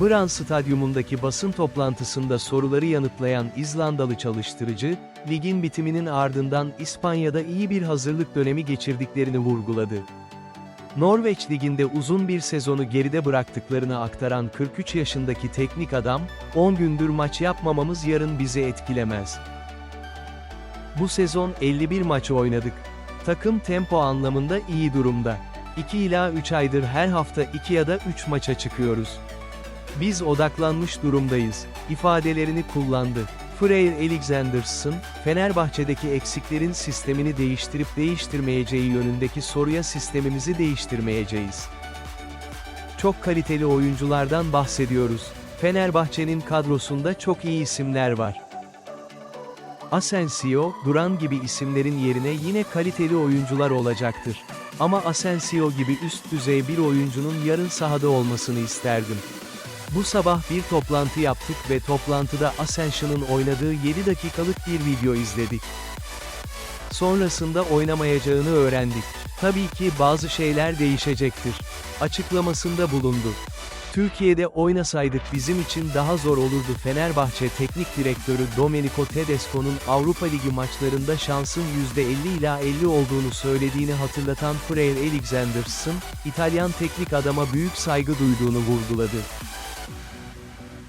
Bran Stadyumundaki basın toplantısında soruları yanıtlayan İzlandalı çalıştırıcı, ligin bitiminin ardından İspanya'da iyi bir hazırlık dönemi geçirdiklerini vurguladı. Norveç Ligi'nde uzun bir sezonu geride bıraktıklarını aktaran 43 yaşındaki teknik adam, 10 gündür maç yapmamamız yarın bizi etkilemez. Bu sezon 51 maç oynadık. Takım tempo anlamında iyi durumda. 2 ila 3 aydır her hafta 2 ya da 3 maça çıkıyoruz. Biz odaklanmış durumdayız, ifadelerini kullandı. Freyr Alexandersson, Fenerbahçe'deki eksiklerin sistemini değiştirip değiştirmeyeceği yönündeki soruya sistemimizi değiştirmeyeceğiz. Çok kaliteli oyunculardan bahsediyoruz. Fenerbahçe'nin kadrosunda çok iyi isimler var. Asensio, Duran gibi isimlerin yerine yine kaliteli oyuncular olacaktır. Ama Asensio gibi üst düzey bir oyuncunun yarın sahada olmasını isterdim. Bu sabah bir toplantı yaptık ve toplantıda Asensio'nun oynadığı 7 dakikalık bir video izledik. Sonrasında oynamayacağını öğrendik. Tabii ki bazı şeyler değişecektir. Açıklamasında bulundu. Türkiye'de oynasaydık bizim için daha zor olurdu Fenerbahçe Teknik Direktörü Domenico Tedesco'nun Avrupa Ligi maçlarında şansın %50 ila 50 olduğunu söylediğini hatırlatan Freyr Alexandersson, İtalyan teknik adama büyük saygı duyduğunu vurguladı.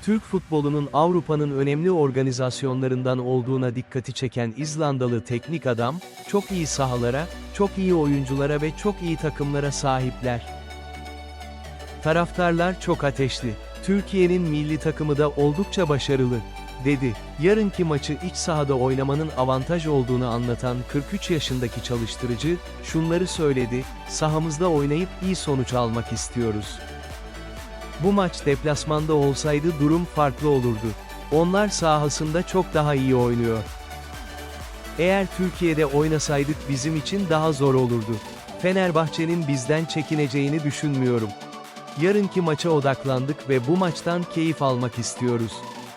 Türk futbolunun Avrupa'nın önemli organizasyonlarından olduğuna dikkati çeken İzlandalı teknik adam, çok iyi sahalara, çok iyi oyunculara ve çok iyi takımlara sahipler. Taraftarlar çok ateşli. Türkiye'nin milli takımı da oldukça başarılı, dedi. Yarınki maçı iç sahada oynamanın avantaj olduğunu anlatan 43 yaşındaki çalıştırıcı, şunları söyledi, sahamızda oynayıp iyi sonuç almak istiyoruz. Bu maç deplasmanda olsaydı durum farklı olurdu. Onlar sahasında çok daha iyi oynuyor. Eğer Türkiye'de oynasaydık bizim için daha zor olurdu. Fenerbahçe'nin bizden çekineceğini düşünmüyorum. Yarınki maça odaklandık ve bu maçtan keyif almak istiyoruz.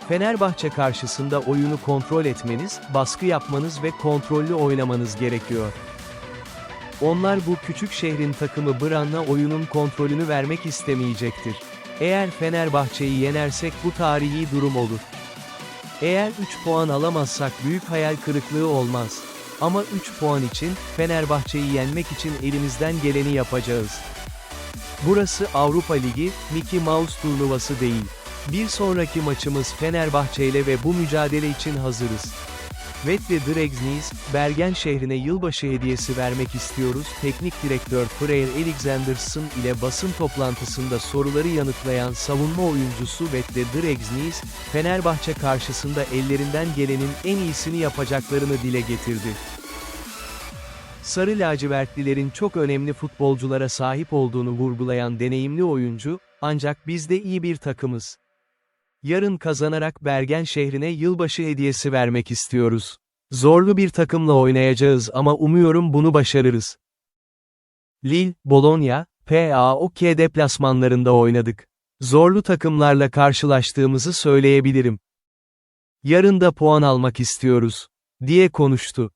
Fenerbahçe karşısında oyunu kontrol etmeniz, baskı yapmanız ve kontrollü oynamanız gerekiyor. Onlar bu küçük şehrin takımı Bran'a oyunun kontrolünü vermek istemeyecektir. Eğer Fenerbahçe'yi yenersek bu tarihi durum olur. Eğer 3 puan alamazsak büyük hayal kırıklığı olmaz. Ama 3 puan için, Fenerbahçe'yi yenmek için elimizden geleni yapacağız. Burası Avrupa Ligi, Mickey Mouse turnuvası değil. Bir sonraki maçımız Fenerbahçe ile ve bu mücadele için hazırız. Vetle Dregsniz, Bergen şehrine yılbaşı hediyesi vermek istiyoruz. Teknik direktör Freyr Alexandersson ile basın toplantısında soruları yanıtlayan savunma oyuncusu Vetle Dregsniz, Fenerbahçe karşısında ellerinden gelenin en iyisini yapacaklarını dile getirdi. Sarı lacivertlilerin çok önemli futbolculara sahip olduğunu vurgulayan deneyimli oyuncu, ancak biz de iyi bir takımız. Yarın kazanarak Bergen şehrine yılbaşı hediyesi vermek istiyoruz. Zorlu bir takımla oynayacağız ama umuyorum bunu başarırız. Lille, Bologna, PAOK deplasmanlarında oynadık. Zorlu takımlarla karşılaştığımızı söyleyebilirim. Yarın da puan almak istiyoruz, diye konuştu.